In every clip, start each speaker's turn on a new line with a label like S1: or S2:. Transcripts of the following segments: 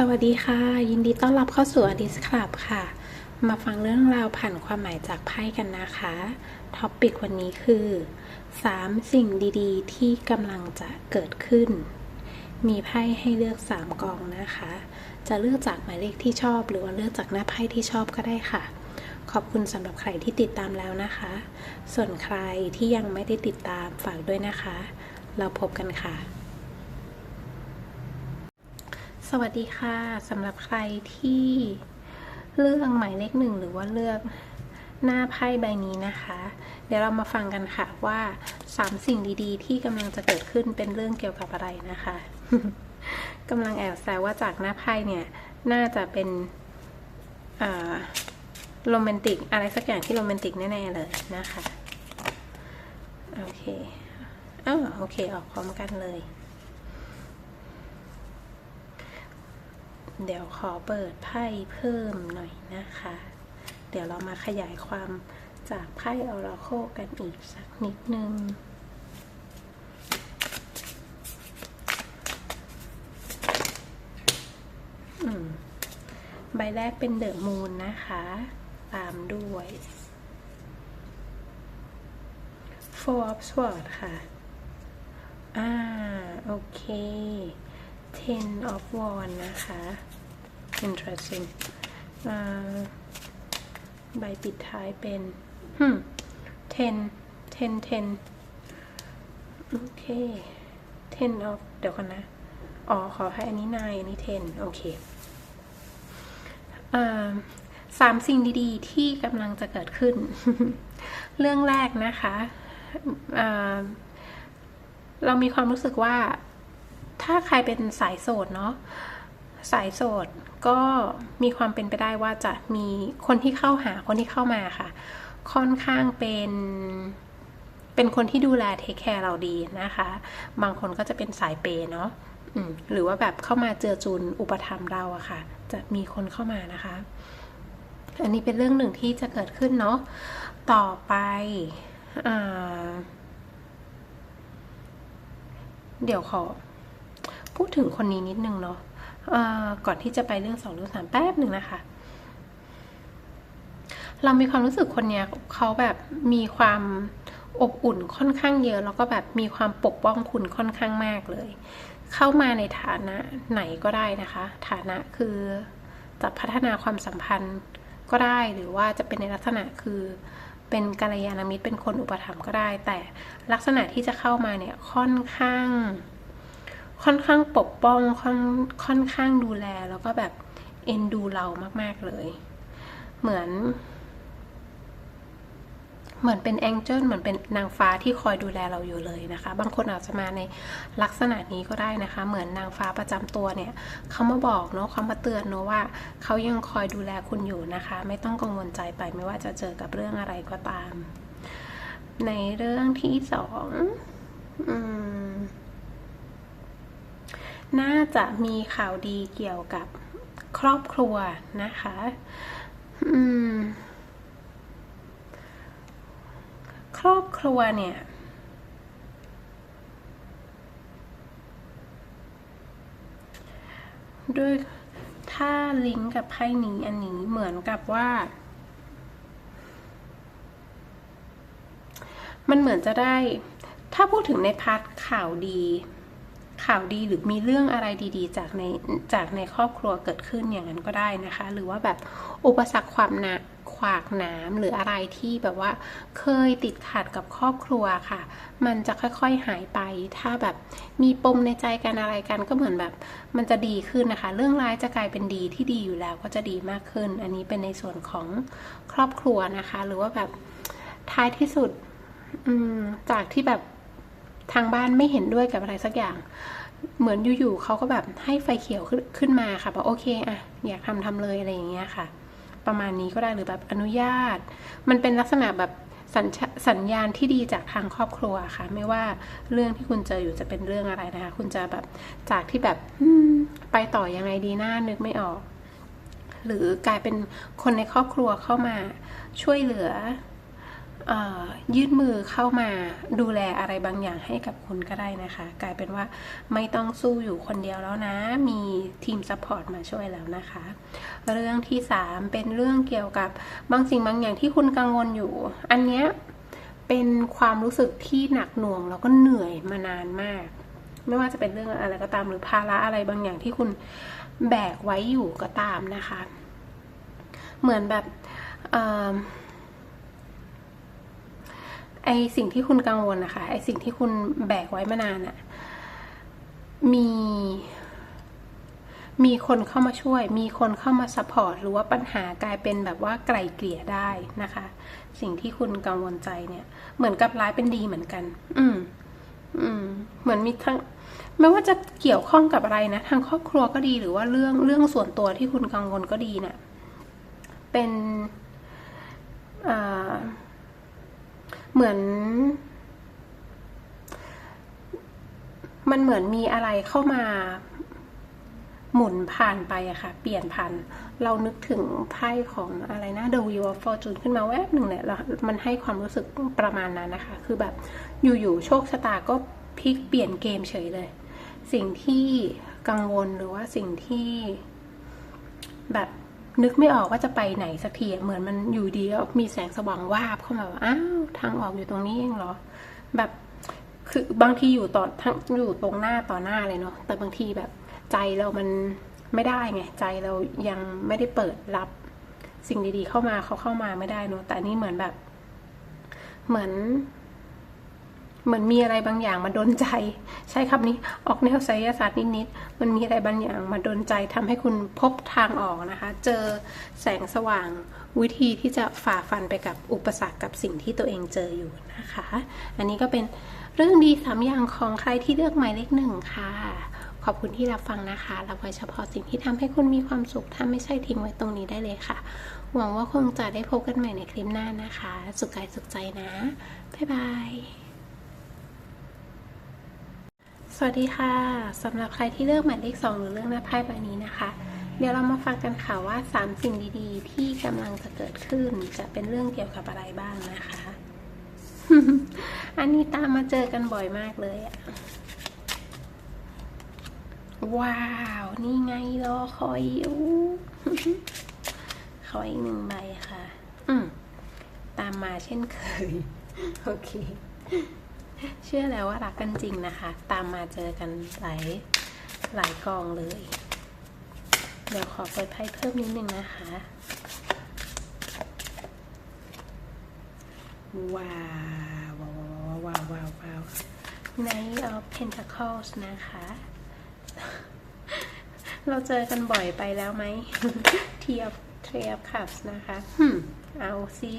S1: สวัสดีค่ะ ยินดีต้อนรับเข้าสู่อดิสคลับค่ะ มาฟังเรื่องราวผ่านความหมายจากไพ่กันนะคะท็อปปิกวันนี้คือ 3 สิ่งดีๆ ที่กำลังจะเกิดขึ้น มีไพ่ให้เลือก 3กองนะคะ จะเลือกจากหมายเลขที่ชอบ หรือว่าเลือกจากหน้าไพ่ที่ชอบก็ได้ค่ะ ขอบคุณสำหรับใครที่ติดตามแล้วนะคะ ส่วนใครที่ยังไม่ได้ติดตามฝากด้วยนะคะ เราพบกันค่ะ สวัสดีค่ะสำหรับใครที่เลือกหมายเลขหนึ่งหรือว่าเลือกหน้าไพ่ใบนี้นะคะ เดี๋ยวเรามาฟังกันค่ะว่าสามสิ่งดีๆ ที่กำลังจะเกิดขึ้นเป็นเรื่องเกี่ยวกับอะไรนะคะกำลังแอบแซวว่าจากหน้าไพ่เนี่ย น่าจะเป็นโรแมนติก อะไรสักอย่างที่โรแมนติกแน่ ๆ เลยนะคะ โอเคอ้าโอเค ออกพร้อมกันเลย เดี๋ยวขอเปิดไพ่เพิ่มหน่อยนะคะ เดี๋ยวเรามาขยายความจากไพ่ออราโคกันอีกสักนิดนึงใบแรกเป็นเดอะมูนนะคะ ตามด้วย Four of Swords ค่ะ อ่า โอเค Ten of Wands นะคะ interesting ใบปิดท้ายเป็น hmm ten ten ten โอเค ten of เดี๋ยวก่อนนะ อ๋อ ขอให้อันนี้นายอันนี้ ten โอเคสามสิ่งดีๆ ที่กำลังจะเกิดขึ้น เรื่องแรกนะคะเรามีความรู้สึกว่า ถ้าใครเป็นสายโสดเนาะ สายโสดก็มีความเป็นไปได้ว่าจะมีคนที่เข้าหาคนที่เข้ามาค่ะ ค่อนข้างเป็นเป็นคนที่ดูแลเทคแคร์เราดีนะคะ บางคนก็จะเป็นสายเปเนาะหรือว่าแบบเข้ามาเจอจูนอุปธรรมเราอะค่ะ จะมีคนเข้ามานะคะ อันนี้เป็นเรื่องหนึ่งที่จะเกิดขึ้นเนาะต่อไปอเดี๋ยวขอพูดถึงคนนี้นิดนึงเนาะ ก่อนที่จะไปเรื่องสองเรื่องสามแป๊บหนึ่งนะคะ เรามีความรู้สึกคนเนี้ยเขาแบบมีความอบอุ่นค่อนข้างเยอะ แล้วก็แบบมีความปกป้องคุณค่อนข้างมากเลย เข้ามาในฐานะไหนก็ได้นะคะ ฐานะคือจะพัฒนาความสัมพันธ์ก็ได้หรือว่าจะเป็นในลักษณะคือเป็นกัลยาณมิตรเป็นคนอุปถัมภ์ก็ได้ แต่ลักษณะที่จะเข้ามาเนี่ยค่อนข้าง ค่อนข้างปกป้องค่อนค่อนข้างดูแลแล้วก็แบบเอ็นดูเรามาก ๆ เลย เหมือน เหมือนเป็นแองเจิลเหมือนเป็นนางฟ้าที่คอยดูแลเราอยู่เลยนะคะ บางคนอาจจะมาในลักษณะนี้ก็ได้นะคะ เหมือนนางฟ้าประจำตัวเนี่ยเขามาบอกเนาะเขามาเตือนเนาะว่าเขายังคอยดูแลคุณอยู่นะคะ ไม่ต้องกังวลใจไปไม่ว่าจะเจอกับเรื่องอะไรก็ตาม ในเรื่องที่สองอืม น่าจะมีข่าวดีเกี่ยวกับครอบครัวนะคะ อืม ครอบครัวเนี่ยด้วยถ้าลิงก์กับไพ่นี้อันนี้เหมือนกับว่า มันเหมือนจะได้ ถ้าพูดถึงในพาร์ทข่าวดี ข่าวดีหรือมีเรื่องอะไรดีๆ จากในจากในครอบครัวเกิดขึ้นอย่างนั้นก็ได้นะคะ หรือว่าแบบอุปสรรคความหนักขวากน้ำหรืออะไรที่แบบว่าเคยติดขัดกับครอบครัวค่ะ มันจะค่อยๆหายไป ถ้าแบบมีปมในใจกันอะไรกันก็เหมือนแบบ มันจะดีขึ้นนะคะ เรื่องร้ายจะกลายเป็นดีที่ดีอยู่แล้วก็จะดีมากขึ้น อันนี้เป็นในส่วนของครอบครัวนะคะ หรือว่าแบบท้ายที่สุดจากที่แบบ ทางบ้านไม่เห็นด้วยกับอะไรสักอย่าง เหมือนอยู่ๆเขาก็แบบให้ไฟเขียวขึ้นมาค่ะบอกโอเคอะอยากทำทำเลยอะไรอย่างเงี้ยค่ะ ประมาณนี้ก็ได้หรือแบบอนุญาต มันเป็นลักษณะแบบสัญสัญญาณที่ดีจากทางครอบครัวค่ะ ไม่ว่าเรื่องที่คุณเจออยู่จะเป็นเรื่องอะไรนะคะ คุณจะแบบจากที่แบบไปต่อยังไงดีหน้านึกไม่ออก หรือกลายเป็นคนในครอบครัวเข้ามาช่วยเหลือ ยื่นมือเข้ามาดูแลอะไรบางอย่างให้กับคุณก็ได้นะคะ กลายเป็นว่าไม่ต้องสู้อยู่คนเดียวแล้วนะ มีทีมซัพพอร์ตมาช่วยแล้วนะคะ เรื่องที่ 3 เป็นเรื่องเกี่ยวกับบางสิ่งบางอย่างที่คุณกังวลอยู่ อันเนี้ยเป็นความรู้สึกที่หนักหน่วงแล้วก็เหนื่อยมานานมาก ไม่ว่าจะเป็นเรื่องอะไรก็ตามหรือภาระอะไรบางอย่างที่คุณแบกไว้อยู่ก็ตามนะคะ เหมือนแบบ ไอสิ่งที่คุณกังวลนะคะ ไอสิ่งที่คุณแบกไว้มานานอะมี มีคนเข้ามาช่วย มีคนเข้ามาซัพพอร์ต หรือว่าปัญหากลายเป็นแบบว่าไกลเกลี่ยได้นะคะ สิ่งที่คุณกังวลใจเนี่ย เหมือนกับร้ายเป็นดีเหมือนกัน อืม อืม เหมือนมีทั้งไม่ว่าจะเกี่ยวข้องกับอะไรนะ ทางครอบครัวก็ดีหรือว่าเรื่องเรื่องส่วนตัวที่คุณกังวลก็ดีเนะี่ย เป็นอ่า เหมือน มันเหมือนมีอะไรเข้ามาหมุนผ่านไปอะค่ะ เปลี่ยนผ่าน เรานึกถึงไพ่ของอะไรนะ The Wheel of Fortune ขึ้นมาแวบหนึ่งเนี่ยมันให้ความรู้สึกประมาณนั้นนะคะ คือแบบอยู่ๆโชคชะตาก็พลิกเปลี่ยนเกมเฉยเลย สิ่งที่กังวลหรือว่าสิ่งที่แบบ นึกไม่ออกว่าจะไปไหนสักทีเหมือนมันอยู่ดีแล้วมีแสงสว่างวาบเข้ามาว่าอ้าวทางออกอยู่ตรงนี้เองเหรอ แบบคือบางทีอยู่ต่อทั้งอยู่ตรงหน้าต่อหน้าเลยเนาะแต่บางทีแบบใจเรามันไม่ได้ไงใจเรายังไม่ได้เปิดรับสิ่งดีๆเข้ามาเขาเข้ามาไม่ได้เนาะแต่นี่เหมือนแบบ เหมือน เหมือนมีอะไรบางอย่างมาดนใจ ใช้คำนี้ออกแนวไสยศาสตร์นิดๆมันมีอะไรบางอย่างมาดนใจทำให้คุณพบทางออกนะคะ เจอแสงสว่างวิธีที่จะฝ่าฟันไปกับอุปสรรคกับสิ่งที่ตัวเองเจออยู่นะคะ อันนี้ก็เป็นเรื่องดีสามอย่างของใครที่เลือกหมายเลขหนึ่งค่ะ ขอบคุณที่รับฟังนะคะรับไว้เฉพาะสิ่งที่ทำให้คุณมีความสุข ถ้าไม่ใช่ทิ้งไว้ตรงนี้ได้เลยค่ะ หวังว่าคงจะได้พบกันใหม่ในคลิปหน้านะคะ สุขกายสุขใจนะ บ๊ายบาย สวัสดีค่ะสำหรับใครที่เลือกหมายเลขสองหรือเลือกหน้าไพ่ใบนี้นะคะ เดี๋ยวเรามาฟังกันค่ะว่าสามสิ่งดีๆ ที่กำลังจะเกิดขึ้นจะเป็นเรื่องเกี่ยวกับอะไรบ้างนะคะ อันนี้ตามมาเจอกันบ่อยมากเลยอะว้าว นี่ไงรอคอยอยู่ขออีกหนึ่งใบค่ะ อืมตามมาเช่นเคย โอเค เชื่อแล้วว่ารักกันจริงนะคะ ตามมาเจอกันหลายหลายกองเลย เดี๋ยวขอเปิดไพ่เพิ่มนิดนึงนะคะ ว้าวว้าวว้าวว้าว Knight of Pentacles นะคะ เราเจอกันบ่อยไปแล้วไหมเทียบ ทียบคัพนะคะหึมเอาซี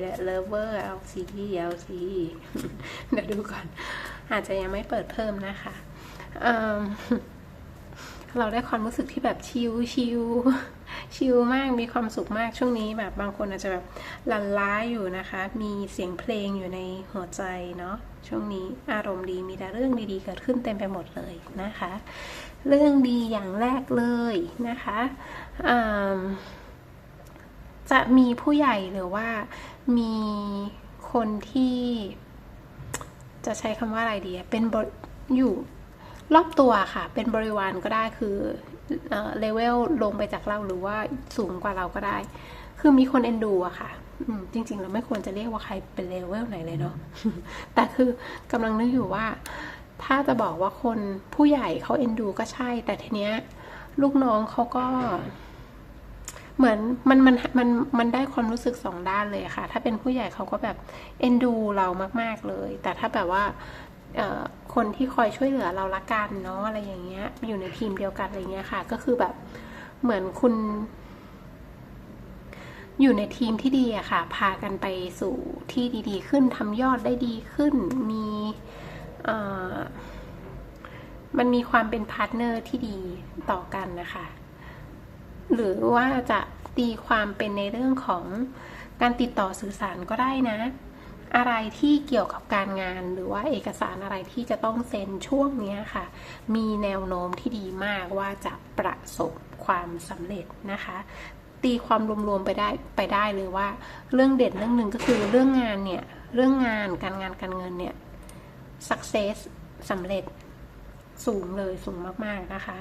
S1: และเลเวอร์เอาซีเอาซีเดี๋ยวดูก่อน อาจจะยังไม่เปิดเพิ่มนะคะเอิ่มเราได้ความรู้สึกที่แบบชิลชิลชิลมากมีความสุขมากช่วงนี้แบบบางคนอาจจะแบบลันล้าอยู่นะคะ มีเสียงเพลงอยู่ในหัวใจเนาะช่วงนี้อารมณ์ดีมีแต่เรื่องดีๆเกิดขึ้นเต็มไปหมดเลยนะคะ เรื่องดีอย่างแรกเลยนะคะอืม จะมีผู้ใหญ่หรือว่ามีคนที่ จะใช้คำว่าอะไรดี เป็นบอยู่รอบตัวค่ะ เป็นบริวารก็ได้คือเลเวลลงไปจากเราหรือว่าสูงกว่าเราก็ได้ คือมีคนเอ็นดูอะค่ะจริงๆเราไม่ควรจะเรียกว่าใครเป็นเลเวลไหนเลยเนาะแต่คือกำลังนึกอยู่ว่า ถ้าจะบอกว่าคนผู้ใหญ่เขาเอ็นดูก็ใช่ แต่ทีเนี้ย ลูกน้องเขาก็ เหมือนมันมันมันมันได้ความรู้สึกสองด้านเลยค่ะ ถ้าเป็นผู้ใหญ่เขาก็แบบเอ็นดูเรามาก ๆเลย แต่ถ้าแบบว่าคนที่คอยช่วยเหลือเราละกันเนาะอะไรอย่างเงี้ย อยู่ในทีมเดียวกันอะไรเงี้ยค่ะ ก็คือแบบเหมือนคุณ อยู่ในทีมที่ดีอะค่ะ พากันไปสู่ที่ดี ๆ ขึ้นทำยอดได้ดีขึ้นมีมันมีความเป็นพาร์ทเนอร์ที่ดีต่อกันนะคะ หรือว่าจะตีความเป็นในเรื่องของการติดต่อสื่อสารก็ได้นะ อะไรที่เกี่ยวกับการงานหรือว่าเอกสารอะไรที่จะต้องเซ็นช่วงนี้ค่ะ มีแนวโน้มที่ดีมากว่าจะประสบความสำเร็จนะคะ ตีความรวมๆไปได้ไปได้เลยว่า เรื่องเด่นเรื่องหนึ่งก็คือเรื่องงานเนี่ยเรื่องงานการงานการเงินเนี่ย success สำเร็จสูงเลยสูงมากๆนะคะ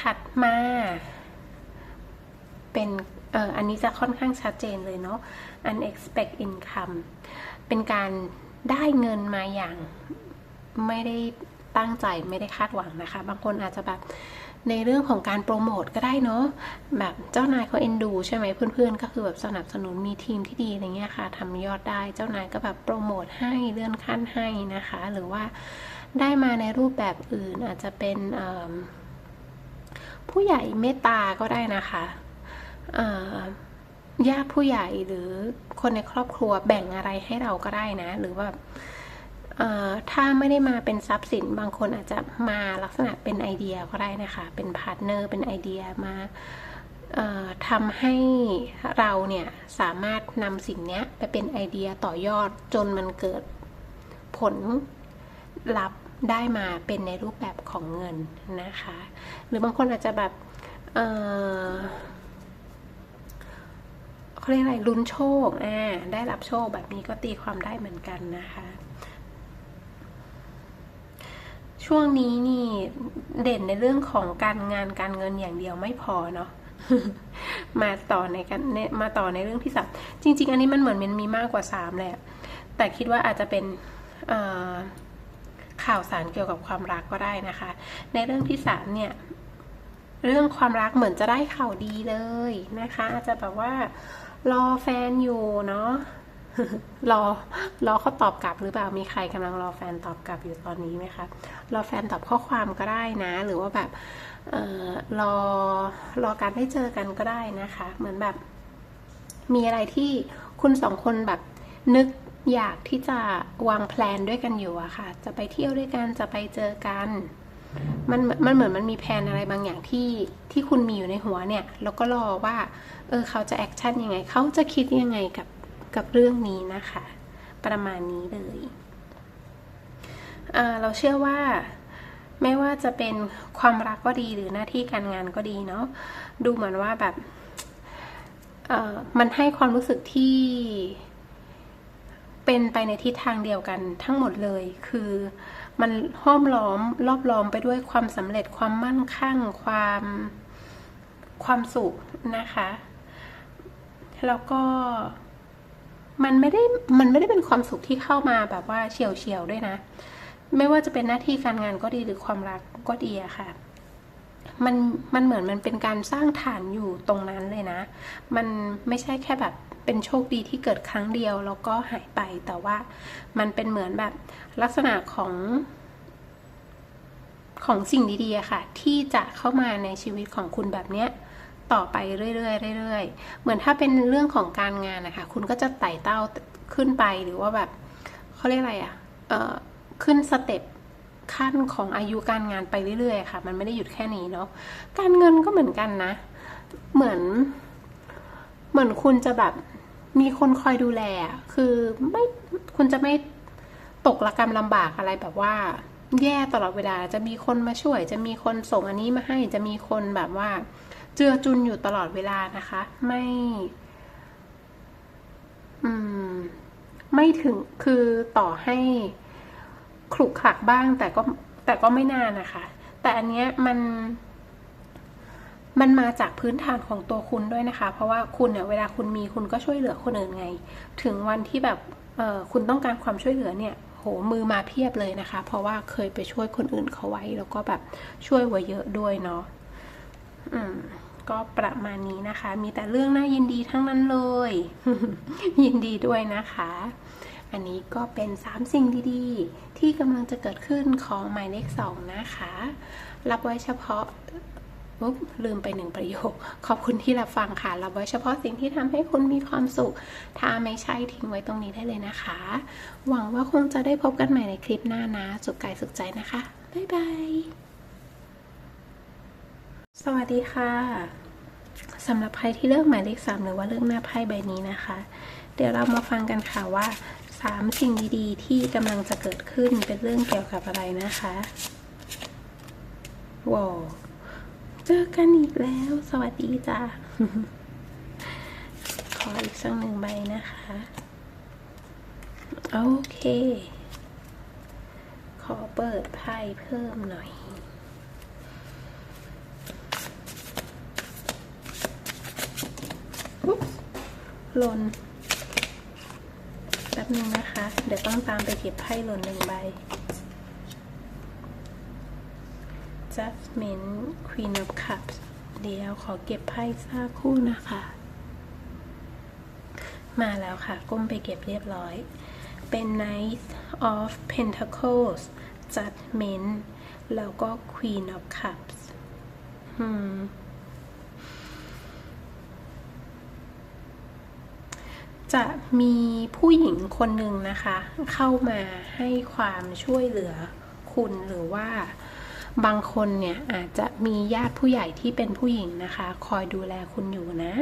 S1: ถัดมาเป็นเอออันนี้จะค่อนข้างชัดเจนเลยเนาะ unexpected income เป็นการได้เงินมาอย่างไม่ได้ตั้งใจไม่ได้คาดหวังนะคะ บางคนอาจจะแบบในเรื่องของการโปรโมทก็ได้เนาะแบบเจ้านายเขาเอ็นดูใช่ไหมเพื่อนๆ ก็คือแบบสนับสนุนมีทีมที่ดีอะไรเงี้ยค่ะทำยอดได้เจ้านายก็แบบโปรโมทให้เลื่อนขั้นให้นะคะ หรือว่าได้มาในรูปแบบอื่นอาจจะเป็นเอิ่ม ผู้ใหญ่เมตตาก็ได้นะคะญาติผู้ใหญ่หรือคนในครอบครัวแบ่งอะไรให้เราก็ได้นะ หรือว่าถ้าไม่ได้มาเป็นทรัพย์สินบางคนอาจจะมาลักษณะเป็นไอเดียก็ได้นะคะ เป็นพาร์ทเนอร์เป็นไอเดียมาทำให้เราเนี่ยสามารถนำสิ่งเนี้ยไปเป็นไอเดียต่อยอดจนมันเกิดผลลัพธ์ ได้มาเป็นในรูปแบบของเงินนะคะ หรือบางคนอาจจะแบบเออเขาเรียกอะไรลุ้นโชคอ่าได้รับโชคแบบนี้ก็ตีความได้เหมือนกันนะคะ ช่วงนี้นี่เด่นในเรื่องของการงานการเงินอย่างเดียวไม่พอเนาะมาต่อในกันเนอมาต่อในเรื่องที่สามจริง ๆ อันนี้มันเหมือนมันมีมากกว่าสามแหละแต่คิดว่าอาจจะเป็นอ ข่าวสารเกี่ยวกับความรักก็ได้นะคะ ในเรื่องที่สามเนี่ยเรื่องความรักเหมือนจะได้ข่าวดีเลยนะคะ อาจจะแบบว่ารอแฟนอยู่เนาะรอรอเขาตอบกลับหรือเปล่ามีใครกำลังรอแฟนตอบกลับอยู่ตอนนี้ไหมคะรอแฟนตอบข้อความก็ได้นะ หรือว่าแบบเออรอรอการได้เจอกันก็ได้นะคะ เหมือนแบบ มีอะไรที่คุณสองคนแบบนึก อยากที่จะวางแพลนด้วยกันอยู่อะค่ะ จะไปเที่ยวด้วยกันจะไปเจอกัน มันมันเหมือนมันมีแผนอะไรบางอย่างที่ที่คุณมีอยู่ในหัวเนี่ยแล้วก็รอว่าเออเขาจะแอคชั่นยังไง เขาจะคิดยังไงกับกับเรื่องนี้นะคะ ประมาณนี้เลยเเราเชื่อว่าไม่ว่าจะเป็นความรักก็ดีหรือหน้าที่การงานก็ดีเนาะดูเหมือนว่าแบบเออมันให้ความรู้สึกที่ เป็นไปในทิศทางเดียวกันทั้งหมดเลย คือมันห้อมล้อมรอบล้อมไปด้วยความสำเร็จความมั่นคงความความสุขนะคะ แล้วก็มันไม่ได้มันไม่ได้เป็นความสุขที่เข้ามาแบบว่าเฉียวเฉียวด้วยนะ ไม่ว่าจะเป็นหน้าที่การงานก็ดีหรือความรักก็ดีอะค่ะ มันมันเหมือนมันเป็นการสร้างฐานอยู่ตรงนั้นเลยนะ มันไม่ใช่แค่แบบ เป็นโชคดีที่เกิดครั้งเดียวแล้วก็หายไปแต่ว่ามันเป็นเหมือนแบบลักษณะของของสิ่งดีๆค่ะ ที่จะเข้ามาในชีวิตของคุณแบบเนี้ยต่อไปเรื่อยๆเรื่อยๆ เหมือนถ้าเป็นเรื่องของการงานนะคะ คุณก็จะไต่เต้าขึ้นไปหรือว่าแบบเขาเรียกอะไรอะเอ่อขึ้นสเต็ปขั้นของอายุการงานไปเรื่อยๆ ค่ะ มันไม่ได้หยุดแค่นี้เนาะการเงินก็เหมือนกันนะ เหมือน เหมือนคุณจะแบบ มีคนคอยดูแล คือไม่คุณจะไม่ตกระกรรมลำบากอะไรแบบว่า แย่ตลอดเวลาจะมีคนมาช่วย จะมีคนส่งอันนี้มาให้ จะมีคนแบบว่า เจือจุนอยู่ตลอดเวลานะคะ ไม่ อืม ไม่ถึงคือต่อให้ขลุกขลักบ้าง แต่ก็แต่ก็ไม่นานนะคะ แต่อันเนี้ยมัน มันมาจากพื้นฐานของตัวคุณด้วยนะคะ เพราะว่าคุณเนี่ยเวลาคุณมีคุณก็ช่วยเหลือคนอื่นไง ถึงวันที่แบบเออคุณต้องการความช่วยเหลือเนี่ยโหมือมาเพียบเลยนะคะ เพราะว่าเคยไปช่วยคนอื่นเขาไว้ แล้วก็แบบช่วยไว้เยอะด้วยเนาะอืมก็ประมาณนี้นะคะ มีแต่เรื่องน่ายินดีทั้งนั้นเลย ยินดีด้วยนะคะ อันนี้ก็เป็นสามสิ่งดีๆ ที่กำลังจะเกิดขึ้นของหมายเลขสองนะคะ รับไว้เฉพาะ อุ๊บลืมไปหนึ่งประโยค ขอบคุณที่รับฟังค่ะรับไว้เฉพาะสิ่งที่ทำให้คุณมีความสุข ถ้าไม่ใช่ทิ้งไว้ตรงนี้ได้เลยนะคะ หวังว่าคงจะได้พบกันใหม่ในคลิปหน้านะ สุขกายสุขใจนะคะ บ๊ายบาย สวัสดีค่ะสำหรับไพ่ที่เลือกหมายเลขสามหรือว่าเลือกหน้าไพ่ใบนี้นะคะ เดี๋ยวเรามาฟังกันค่ะว่าสามสิ่งดีๆ ที่กำลังจะเกิดขึ้นเป็นเรื่องเกี่ยวกับอะไรนะคะว้าว เจอกันอีกแล้ว สวัสดีจ้าขออีกสักหนึ่งใบนะคะ โอเค ขอเปิดไพ่เพิ่มหน่อยอุ๊บหล่นแป๊บนึงนะคะ เดี๋ยวต้องตามไปเก็บไพ่หล่นหนึ่งใบ Jasmine Queen of Cups เดี๋ยวขอเก็บไพ่สักครู่นะคะ มาแล้วค่ะ ก้มไปเก็บเรียบร้อย เป็น Knight of Pentacles Judgment แล้วก็ Queen of Cups อืมจะมีผู้หญิงคนหนึ่งนะคะ เข้ามาให้ความช่วยเหลือคุณหรือว่า บางคนเนี่ยอาจจะมีญาติผู้ใหญ่ที่เป็นผู้หญิงนะคะ คอยดูแลคุณอยู่นะ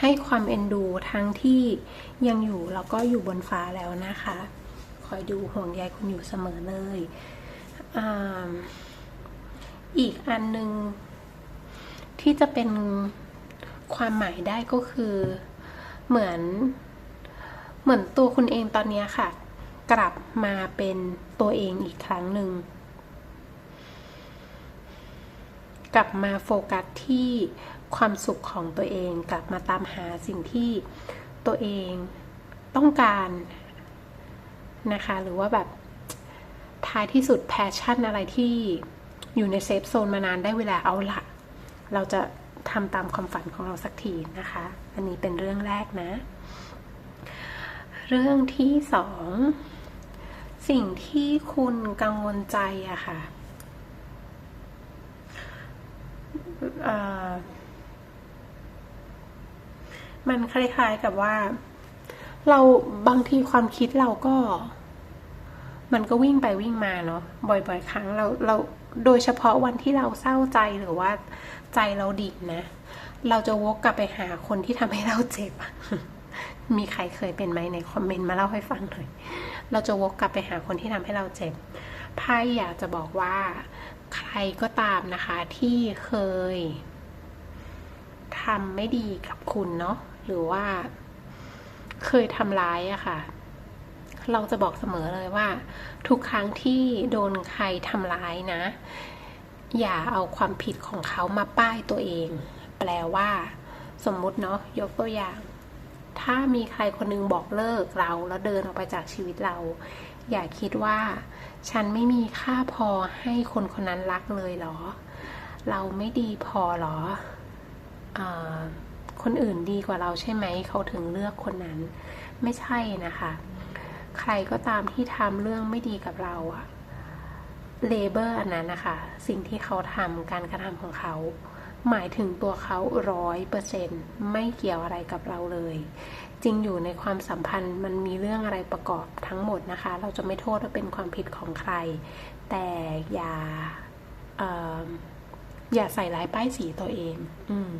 S1: ให้ความเอ็นดูทั้งที่ยังอยู่แล้วก็อยู่บนฟ้าแล้วนะคะ คอยดูห่วงใยคุณอยู่เสมอเลยออีกอันหนึ่งที่จะเป็นความหมายได้ก็คือเหมือนเหมือนตัวคุณเองตอนนี้ค่ะ กลับมาเป็นตัวเองอีกครั้งหนึ่ง กลับมาโฟกัสที่ความสุขของตัวเอง กลับมาตามหาสิ่งที่ตัวเองต้องการนะคะ หรือว่าแบบท้ายที่สุดแพชชั่นอะไรที่อยู่ในเซฟโซนมานานได้เวลาเอาละเราจะทำตามความฝันของเราสักทีนะคะ อันนี้เป็นเรื่องแรกนะ เรื่องที่สอง สิ่งที่คุณกังวลใจอะค่ะอ่อ มันคล้ายๆกับว่า เราบางทีความคิดเราก็ มันก็วิ่งไปวิ่งมาเนาะบ่อย ๆ ครั้งเราเราโดยเฉพาะวันที่เราเศร้าใจหรือว่าใจเราดิ่งนะ เราจะวกกลับไปหาคนที่ทำให้เราเจ็บ มีใครเคยเป็นไหมในคอมเมนต์มาเล่าให้ฟังหน่อย เราจะวกกลับไปหาคนที่ทำให้เราเจ็บไพ่อยากจะบอกว่า ใครก็ตามนะคะที่เคยทำไม่ดีกับคุณเนาะหรือว่าเคยทำร้ายอะค่ะ เราจะบอกเสมอเลยว่า ทุกครั้งที่โดนใครทำร้ายนะ อย่าเอาความผิดของเขามาป้ายตัวเอง แปลว่า สมมุติเนาะยกตัวอย่าง ถ้ามีใครคนนึงบอกเลิกเราแล้วเดินออกไปจากชีวิตเรา อย่าคิดว่า ฉันไม่มีค่าพอให้คนคนนั้นรักเลยเหรอ เราไม่ดีพอหรออคนอื่นดีกว่าเราใช่ไหม เขาถึงเลือกคนนั้น ไม่ใช่นะคะ ใครก็ตามที่ทำเรื่องไม่ดีกับเราอะเลเบอร์อันนั้นนะคะ สิ่งที่เขาทำการกระทำของเขา หมายถึงตัวเขาร้อยเปอร์เซ็นต์ไม่เกี่ยวอะไรกับเราเลย จริงอยู่ในความสัมพันธ์มันมีเรื่องอะไรประกอบทั้งหมดนะคะ เราจะไม่โทษว่าเป็นความผิดของใคร แต่อย่าเอ่ออย่าใส่ร้ายป้ายสีตัวเอง อืม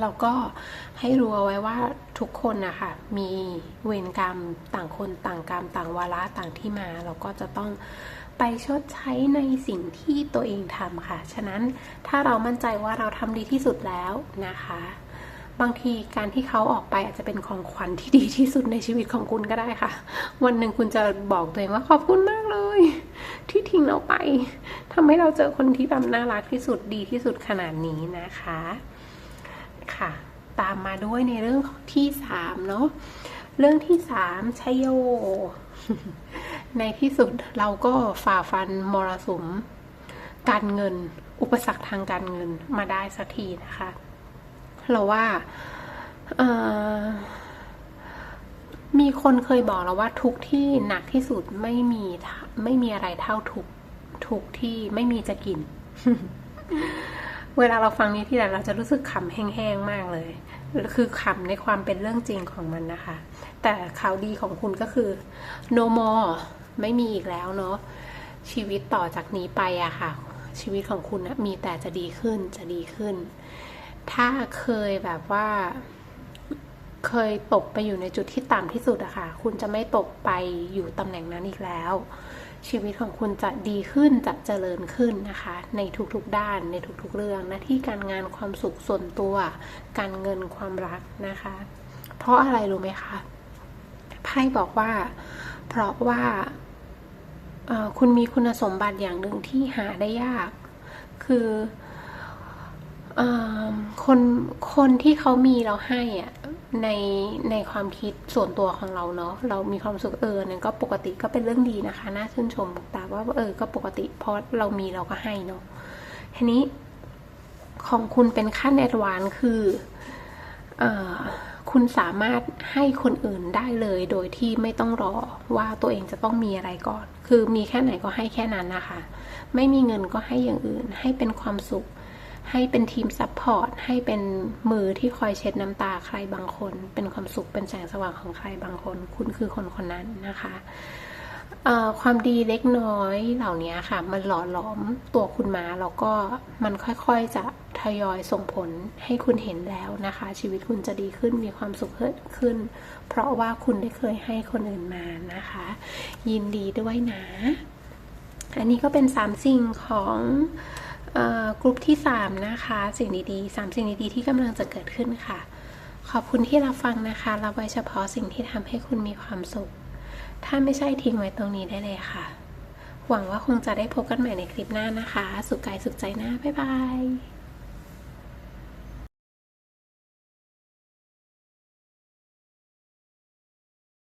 S1: แล้วก็ให้รู้เอาไว้ว่าทุกคนนะคะมีเวรกรรมต่างคนต่างกรรม ต่างวาระต่างที่มา เราก็จะต้อง ไปชดใช้ในสิ่งที่ตัวเองทำค่ะ ฉะนั้นถ้าเรามั่นใจว่าเราทำดีที่สุดแล้วนะคะ บางทีการที่เขาออกไปอาจจะเป็นของขวัญที่ดีที่สุดในชีวิตของคุณก็ได้ค่ะ วันหนึ่งคุณจะบอกตัวเองว่าขอบคุณมากเลย ที่ทิ้งเราไปทำให้เราเจอคนที่แบบน่ารักที่สุดดีที่สุดขนาดนี้นะคะค่ะ ตามมาด้วยในเรื่องที่สามเนาะเรื่องที่สามชยโย ในที่สุดเราก็ฝ่าฟันมรสุม การเงิน อุปสรรคทางการเงินมาได้สักทีนะคะ เราว่ามีคนเคยบอกเราว่าทุกที่หนักที่สุดไม่มีไม่มีอะไรเท่าทุกทุกที่ไม่มีจะกิน เวลาเราฟังนี้ที่ไรเราจะรู้สึกขำแห้งๆมากเลย คือขำในความเป็นเรื่องจริงของมันนะคะ แต่ข่าวดีของคุณก็คือ no more ไม่มีอีกแล้วเนาะชีวิตต่อจากนี้ไปอะค่ะ ชีวิตของคุณนะมีแต่จะดีขึ้นจะดีขึ้น ถ้าเคยแบบว่า เคยตกไปอยู่ในจุดที่ต่ำที่สุดอะค่ะ คุณจะไม่ตกไปอยู่ตำแหน่งนั้นอีกแล้ว ชีวิตของคุณจะดีขึ้นจะเจริญขึ้นนะคะ ในทุกๆด้านในทุกๆเรื่องหน้าที่การงานความสุขส่วนตัว การเงินความรักนะคะ เพราะอะไรรู้ไหมคะไพ่บอกว่า เพราะว่า คุณมีคุณสมบัติอย่างหนึ่งที่หาได้ยาก คืออคนคนที่เขามีเราให้อะในในความคิดส่วนตัวของเราเนาะเรามีความสึกเออนั่นก็ปกติก็เป็นเรื่องดีนะคะน่าชื่นชมแต่ว่าเออก็ปกติเพราะเรามีเราก็ให้เนาะทีนี้ของคุณเป็นขั้นแอดวานคืออ คุณสามารถให้คนอื่นได้เลย โดยที่ไม่ต้องรอว่าตัวเองจะต้องมีอะไรก่อน คือมีแค่ไหนก็ให้แค่นั้นนะคะ ไม่มีเงินก็ให้อย่างอื่น ให้เป็นความสุข ให้เป็นทีมซัพพอร์ต ให้เป็นมือที่คอยเช็ดน้ำตาใครบางคน เป็นความสุข เป็นแสงสว่างของใครบางคน คุณคือคนคนนั้นนะคะความดีเล็กน้อยเหล่านี้ค่ะ มันหล่อหลอมตัวคุณมาแล้วก็มันค่อยๆจะ ทยอยส่งผลให้คุณเห็นแล้วนะคะ ชีวิตคุณจะดีขึ้นมีความสุขขึ้น เพราะว่าคุณได้เคยให้คนอื่นมานะคะ ยินดีด้วยนะ อันนี้ก็เป็นสามสิ่งของออกลุ่มที่ 3 นะคะ สิ่งดีๆสามสิ่งดีๆที่กำลังจะเกิดขึ้นค่ะ ขอบคุณที่รับฟังนะคะรับไว้เฉพาะสิ่งที่ทำให้คุณมีความสุข ถ้าไม่ใช่ทิ้งไว้ตรงนี้ได้เลยค่ะ หวังว่าคงจะได้พบกันใหม่ในคลิปหน้านะคะ สุขกายสุขใจน้าบ๊ายบาย